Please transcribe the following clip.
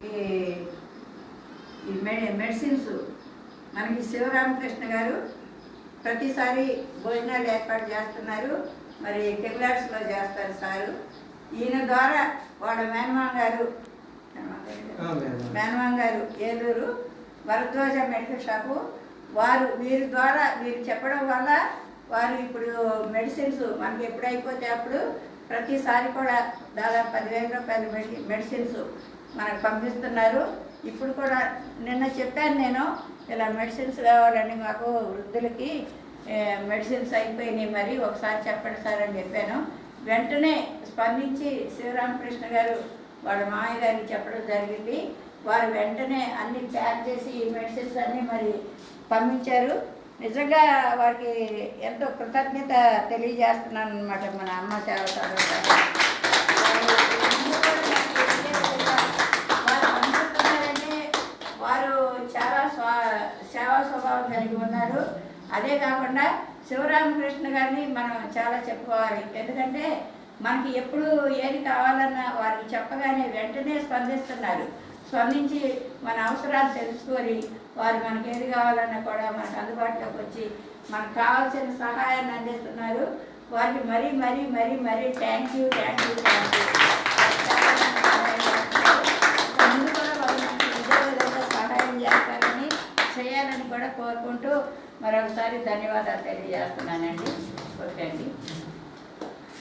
ఈ ఈ మెడి మెడిసిన్స్ మనకి శివరామకృష్ణ గారు ప్రతిసారి భోజనాలు ఏర్పాటు చేస్తున్నారు. మరి కెమిలాడ్స్లో చేస్తారు సారు. ఈయన ద్వారా వాళ్ళ మేనమామ గారు మేనమామ. గారు ఏలూరు భరద్వాజ మెడికల్ షాపు వారు వీరి ద్వారా వీరు చెప్పడం వల్ల వారు ఇప్పుడు మెడిసిన్స్ మనకి ఎప్పుడు అయిపోతే అప్పుడు ప్రతిసారి కూడా దాదాపు పదివేల రూపాయల మెడి మెడిసిన్స్ మనకు పంపిస్తున్నారు. ఇప్పుడు కూడా నిన్న చెప్పాను నేను ఇలా మెడిసిన్స్ కావాలని మాకు వృద్ధులకి మెడిసిన్స్ అయిపోయినాయి మరి ఒకసారి చెప్పండి సార్ అని చెప్పాను. వెంటనే స్పందించి శివరామకృష్ణ గారు వాళ్ళ మామయ్య గారికి చెప్పడం జరిగింది. వారు వెంటనే అన్ని ప్యాక్ చేసి ఈ మెడిసిన్స్ అన్నీ మరి పంపించారు. నిజంగా వారికి ఎంతో కృతజ్ఞత తెలియజేస్తున్నాను అనమాట మన అమ్మ సేవ సభ వారు పంపిస్తున్నారంటే వారు చాలా సేవా స్వభావం కలిగి ఉన్నారు. అదే కాకుండా శివరామకృష్ణ గారిని మనం చాలా చెప్పుకోవాలి. ఎందుకంటే మనకి ఎప్పుడు ఏది కావాలన్నా వారికి చెప్పగానే వెంటనే స్పందిస్తున్నారు. స్పందించి మన అవసరాలు తెలుసుకొని వారు మనకి ఏది కావాలన్నా కూడా మనకు అందుబాటులోకి వచ్చి మనకు కావాల్సిన సహాయాన్ని అందిస్తున్నారు. వారికి మరీ మరీ మరీ మరీ thank you thank you thank you కూడా కోరుకుంటూ మరొకసారి ధన్యవాదాలు తెలియజేస్తున్నానండి.